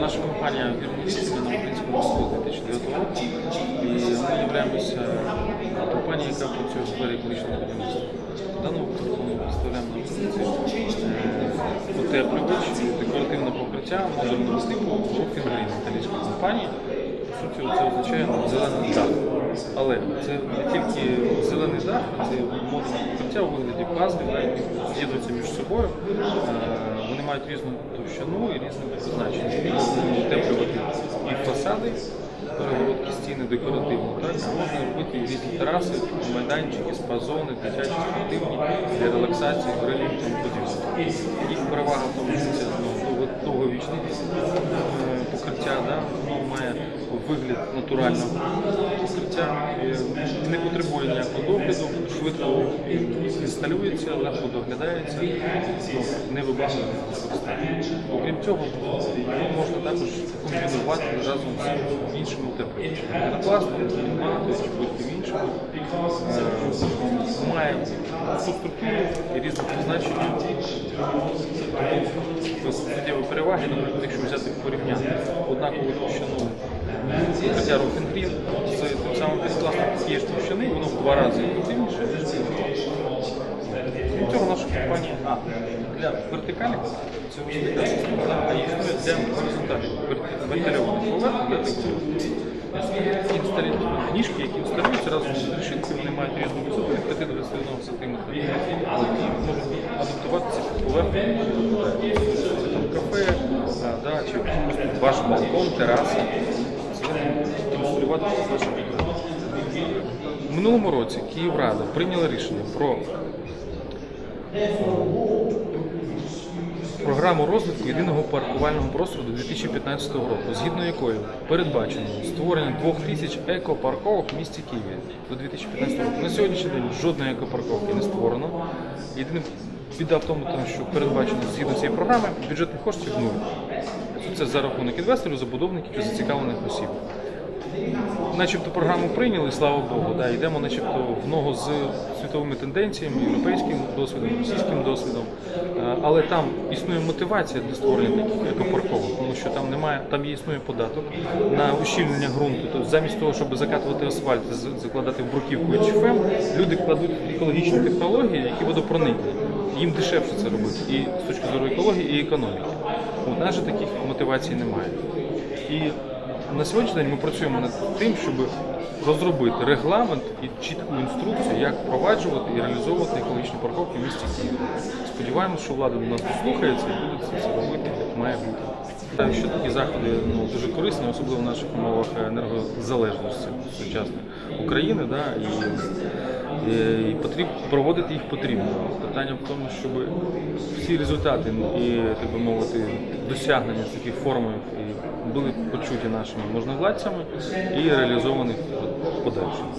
Наша компанія вірмовісія на українському ринку 2009 року, і ми являємося компанією, яка працює в сфері екологічного будівництва. Даному випадку ми представляємо на позицію утеплювач, декоративне покриття модульного типу Roofing Green італійської компанії. Суті, це означає зелений дах. Але це не тільки зелений дах, це модульне покриття у вигляді пазлів, які з'єднуються між собою. Е, Вони мають різну товщину і різне призначення. Утеплювати і фасади, перегородки стіни декоративно, так? можна робити різні тераси, майданчики, спа-зони, дитячі спортивні для релаксації, грилі і тому подібне. Їх перевага в тому, що це ну, довго- довговічне е, покриття, да? воно має вигляд натурального покриття, е, не потребує ніякого догляду, швидко інсталюється, легко доглядається, ну, не вибагливо використання. Окрім цього, можна також комбінувати разом з іншими. Пінопластом, мініматою чи будь-яким іншим. Е, Має структуру і різне призначення. Суттєві переваги, наприклад, якщо взяти порівняти однакову товщину покриття Roofing з тим самим пінопластом тієї ж товщини, воно в два рази ефективніше, ніж. Крім цього, наша компанія для вертикалів це ось а є для горизонталів вер- вентильованих поверхень для. Інсталі- Ніжки, які інсталюються разом з решіткою, вони мають різну висоту від 5 до 21 см. Але можуть адаптуватися під поверхню, кафе, да, ваш балкон, тераса. В минулому році Київрада прийняла рішення про програму розвитку єдиного паркувального простору до 2015 року, згідно якої передбачено створення двох тисяч екопарковок в місті Києві до 2015 року. На сьогоднішній день жодної екопарковки не створено. Єдине біда в тому, що передбачено згідно цієї програми бюджетних коштів нуль. Це за рахунок інвесторів, забудовників і зацікавлених осіб. Начебто програму прийняли, слава Богу, да, йдемо начебто в ногу з світовими тенденціями, європейським досвідом, російським досвідом. Е, Але там існує мотивація для створення таких екопарковок, тому що там немає, там є існує податок на ущільнення ґрунту. Тобто замість того, щоб закатувати асфальт, закладати в бруківку ЧФМ, люди кладуть екологічні технології, які водопроникні. Їм дешевше це робити і з точки зору екології, і економіки. У нас же таких мотивацій немає. І на сьогоднішній день ми працюємо над тим, щоб розробити регламент і чітку інструкцію, як впроваджувати і реалізовувати екологічні парковки в місті Києві. Сподіваємося, що влада до нас дослухається і буде це, робити, як має бути. Та що такі заходи ну, дуже корисні, особливо в наших умовах енергозалежності сучасної України, да, і, і, і потрібно проводити їх потрібно. Питання в тому, щоб всі результати і, так би мовити, досягнення таких форумів були почуті нашими можновладцями і реалізовані в подальшому.